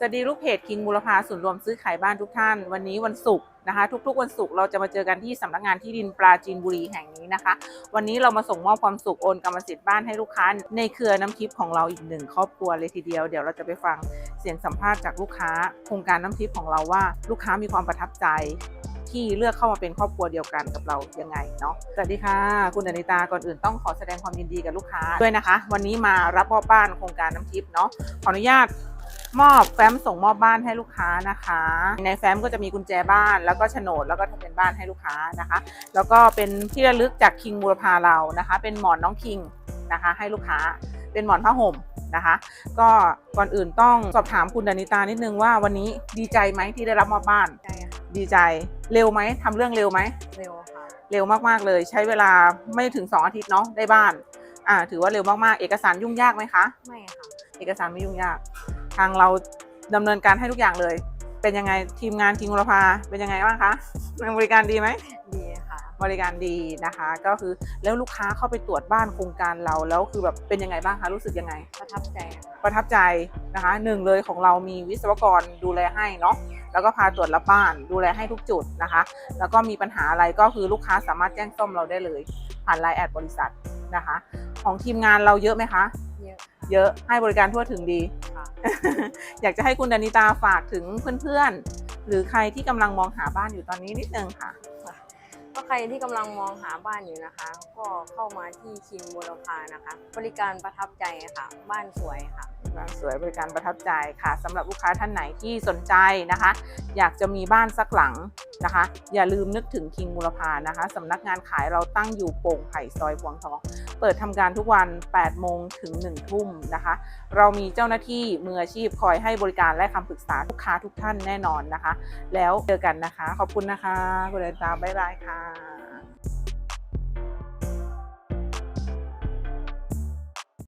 สวัสดีลูกเพจคิงมูลภาศูนย์รวมซื้อขายบ้านทุกท่าน วันนี้วันศุกร์นะคะ ทุกๆ วันศุกร์เราจะมาเจอกันที่สำนักงานที่ดินปราจีนบุรีแห่งนี้นะคะ วันนี้เรามาส่งมอบความสุขโอนกรรมสิทธิ์บ้านให้ลูกค้า ในเครือน้ำทิพย์ของเราอีกหนึ่งครอบครัวเลยทีเดียวเดี๋ยวเราจะไปฟังเสียงสัมภาษณ์จากลูกค้า โครงการน้ำทิพย์ของเราว่า ลูกค้ามีความประทับใจ ที่เลือกเข้ามาเป็นครอบครัวเดียวกันกับเรายังไงเนาะสวัสดีค่ะ คุณอนิตาก่อนอื่นต้องขอแสดงความยินดีกับลูกค้าด้วยนะคะ วันนี้มารับมอบบ้านโครงการน้ำทิพย์เนาะขออนุญาต มอบแฟ้มส่งมอบบ้านให้ลูกค้านะคะ ในแฟ้มก็จะมีกุญแจบ้านแล้วก็โฉนดแล้วก็ทะเบียนบ้านให้ลูกค้านะคะ แล้วก็เป็นที่ระลึกจากคิงบูรพาเรานะคะ เป็นหมอนน้องคิงนะคะ ให้ลูกค้าเป็นหมอนผ้าห่มนะคะ ก็ก่อนอื่นต้องสอบถามคุณดานิตานิดนึงว่าวันนี้ดีใจไหมที่ได้รับมอบบ้านใช่ค่ะดีใจเร็วไหมทำเรื่องเร็วไหมเร็วค่ะเร็วมากๆเลย ใช้เวลาไม่ถึง 2 อาทิตย์เนาะได้บ้านอ่าถือว่าเร็วมากๆ เอกสารยุ่งยากไหมคะไม่ค่ะเอกสารไม่ยุ่งยาก ทางเราดำเนินการให้ทุกอย่างเลย เป็นยังไงทีมงานทีมวรภาเป็นยังไงบ้างคะบริการดีไหมดีค่ะบริการดีนะคะ ก็คือแล้วลูกค้าเข้าไปตรวจบ้านโครงการเราแล้วคือแบบเป็นยังไงบ้างคะรู้สึกยังไง ประทับใจค่ะประทับใจนะคะหนึ่งเลยของเรามีวิศวกรดูแลให้เนาะแล้วก็พาตรวจรับบ้านดูแลให้ทุกจุดนะคะ แล้วก็มีปัญหาอะไรก็คือลูกค้าสามารถแจ้งซ่อมเราได้เลย ผ่านไลน์แอดบริษัทนะคะ ของทีมงานเราเยอะไหมคะ เยอะเยอะให้บริการทั่วถึงดีค่ะ อยากจะให้คุณดานิตาฝากถึงเพื่อนๆ หรือใครที่กำลังมองหาบ้านอยู่ตอนนี้นิดนึงค่ะ ก็ใครที่กำลังมองหาบ้านอยู่นะคะ ก็เข้ามาที่คินบูรพานะคะ บริการประทับใจค่ะ บ้านสวยค่ะ บ้านสวยบริการประทับใจค่ะสำหรับลูกค้าท่านไหนที่สนใจนะคะ อยากจะมีบ้านสักหลังนะคะ อย่าลืมนึกถึงคิงมูลพานะคะสำนักงานขายเราตั้งอยู่โป่งไผ่ซอยพวงทอง เปิดทำการทุกวัน8โมงถึง1ทุ่มนะคะ เรามีเจ้าหน้าที่มืออาชีพคอยให้บริการและคำปรึกษาลูกค้าทุกท่านแน่นอนนะคะ แล้วเจอกันนะคะ ขอบคุณนะคะคุณเดนตาบ๊ายบายค่ะ